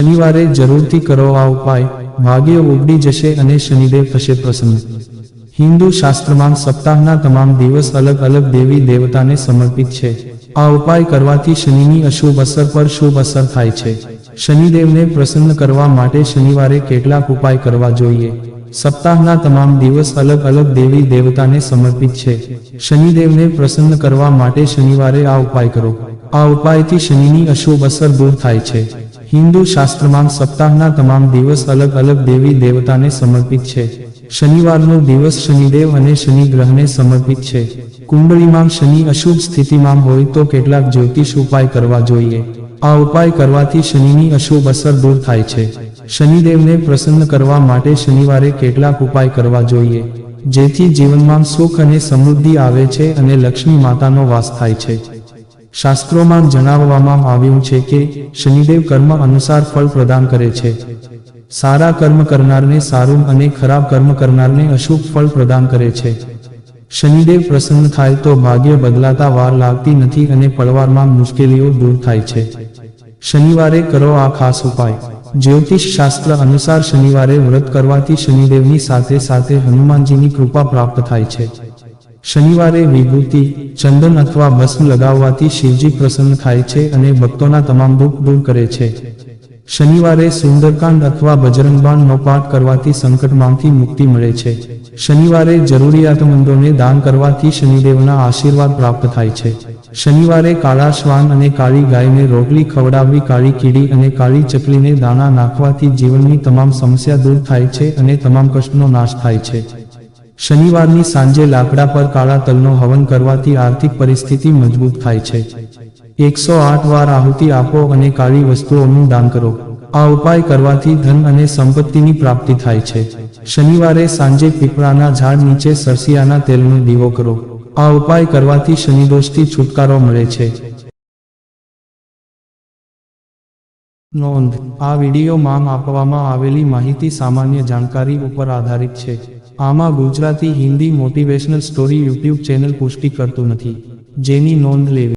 શનિવારે જરૂરથી કરો આ ઉપાય. ભાગ્ય ઉગડી જશે અને શનિદેવ થશે પ્રસન્ન. હિન્દુ શાસ્ત્રમાં સપ્તાહના તમામ દિવસ અલગ અલગ દેવી દેવતાને સમર્પિત છે. આ ઉપાય કરવાથી શનિની અશુભ અસર પર શુભ અસર થાય છે. શનિદેવને પ્રસન્ન કરવા માટે શનિવારે કેટલાક ઉપાય કરવા જોઈએ. સપ્તાહના તમામ દિવસ અલગ અલગ દેવી દેવતાને સમર્પિત છે. શનિદેવને પ્રસન્ન કરવા માટે શનિવારે આ ઉપાય કરો. આ ઉપાયથી શનિની અશુભ અસર દૂર થાય છે. હિન્દુ શાસ્ત્રમાં સપ્તાહના તમામ દિવસ અલગ અલગ દેવી દેવતાને સમર્પિત છે. શનિવારનો દિવસ શનિદેવ અને શનિ ગ્રહને સમર્પિત છે. કુંડળીમાં શનિ અશુભ સ્થિતિમાં હોય તો કેટલાક જ્યોતિષ ઉપાય કરવા જોઈએ. આ ઉપાય કરવાથી શનિની અશુભ અસર દૂર થાય છે. શનિદેવને પ્રસન્ન કરવા માટે શનિવારે કેટલાક ઉપાય કરવા જોઈએ. જેથી જીવનમાં સુખ અને સમૃદ્ધિ આવે છે અને લક્ષ્મી માતાનો વાસ થાય છે. શાસ્ત્રોમાં જણાવવામાં આવ્યું છે કે શનિદેવ કર્મ અનુસાર ફળ પ્રદાન કરે છે. સારા કર્મ કરનારને સારું અને ખરાબ કર્મ કરનારને અશુભ ફળ પ્રદાન કરે છે. શનિદેવ પ્રસન્ન થાય તો ભાગ્ય બદલાતા વાર લાગતી નથી અને પળવારમાં મુશ્કેલીઓ દૂર થાય છે. શનિવારે કરો આ ખાસ ઉપાય. જ્યોતિષ શાસ્ત્ર અનુસાર શનિવારે વ્રત કરવાથી શનિદેવની સાથે સાથે હનુમાનજીની કૃપા પ્રાપ્ત થાય છે. શનિવારે વિભૂતિ, ચંદન અથવા ભસ્મ લગાવવાથી શિવજી પ્રસન્ન થાય છે અને ભક્તોના તમામ દુઃખ દૂર કરે છે. શનિવારે સુંદરકાંડ અથવા બજરંગબાણનો પાઠ કરવાથી સંકટમાંથી મુક્તિ મળે છે. શનિવારે જરૂરિયાતમંદોને દાન કરવાથી શનિદેવના આશીર્વાદ પ્રાપ્ત થાય છે. શનિવારે કાળા શ્વાન અને કાળી ગાયને રોટલી ખવડાવવી, કાળી કીડી અને કાળી ચકલીને દાણા નાખવાથી જીવનની તમામ સમસ્યા દૂર થાય છે અને તમામ કષ્ટનો નાશ થાય છે. શનિવારની સાંજે લાકડા પર કાળા તલનો હવન કરવાથી આર્થિક પરિસ્થિતિ મજબૂત થાય છે. એકસો આઠ વાર આહુતિ આપો અને કાળી વસ્તુઓનું દાન કરો. આ ઉપાય કરવાથી ધન અને સંપત્તિની પ્રાપ્તિ થાય છે. શનિવારે સાંજે પીપળાના ઝાડ નીચે સરસિયાના તેલનો દીવો કરો. આ ઉપાય કરવાથી શનિદોષથી છુટકારો મળે છે. નોંધ, આ વિડીયોમાં આપવામાં આવેલી માહિતી સામાન્ય જાણકારી ઉપર આધારિત છે. આમાં Gujarati Hindi motivational story YouTube channel પુષ્ટિ કરતું નથી જેની નોંધ લેવી.